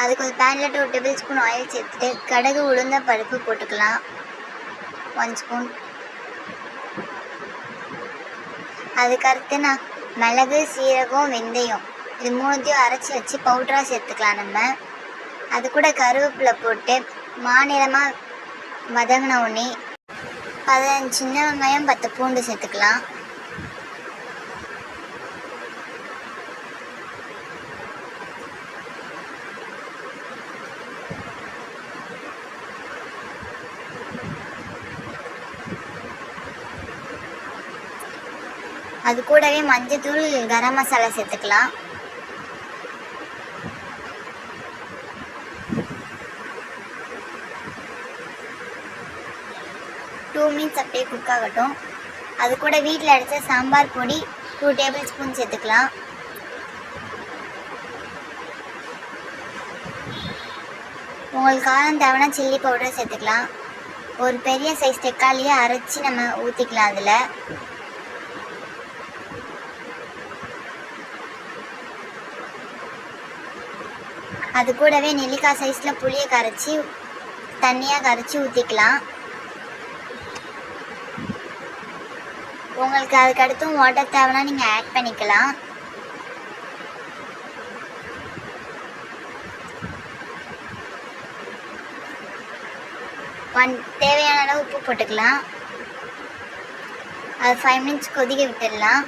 அதுக்கு ஒரு பேனில் டூ டேபிள் ஸ்பூன் ஆயில் சேர்த்துட்டு கடுகு உளுந்த பருப்பு போட்டுக்கலாம். ஒன் ஸ்பூன் அதுக்கடுத்து நான் மிளகு சீரகம் வெந்தயம் இது மூணுத்தையும் அரைச்சி வச்சு பவுடராக சேர்த்துக்கலாம் நம்ம. அது கூட கருவேப்பிலை போட்டு மாநிலமாக வதங்கின உடனே பதினஞ்சு சின்ன வெங்காயம் பத்து பூண்டு சேர்த்துக்கலாம். அது கூடவே மஞ்சத்தூள் கரம் மசாலா சேர்த்துக்கலாம். டூ மினிட்ஸ் அப்படியே குக் ஆகட்டும். அது கூட வீட்டில் அடித்த சாம்பார் பொடி டூ டேபிள் ஸ்பூன் சேர்த்துக்கலாம். உங்களுக்கு காரம் தேவைன்னா சில்லி பவுடர் சேர்த்துக்கலாம். ஒரு பெரிய சைஸ் தக்காளியை அரைச்சி நம்ம ஊற்றிக்கலாம் அதில். அது கூடவே நெல்லிக்காய் சைஸில் புளியை கரைச்சி தண்ணியாக கரைச்சி ஊற்றிக்கலாம் உங்களுக்கு அதுக்கடுத்தும் வாட்டர் தேவைன்னா நீங்கள் ஆட் பண்ணிக்கலாம். ஒன் தேவையான அளவு உப்பு போட்டுக்கலாம். அது ஃபைவ் மினிட்ஸ் கொதிக்க விட்டுடலாம்.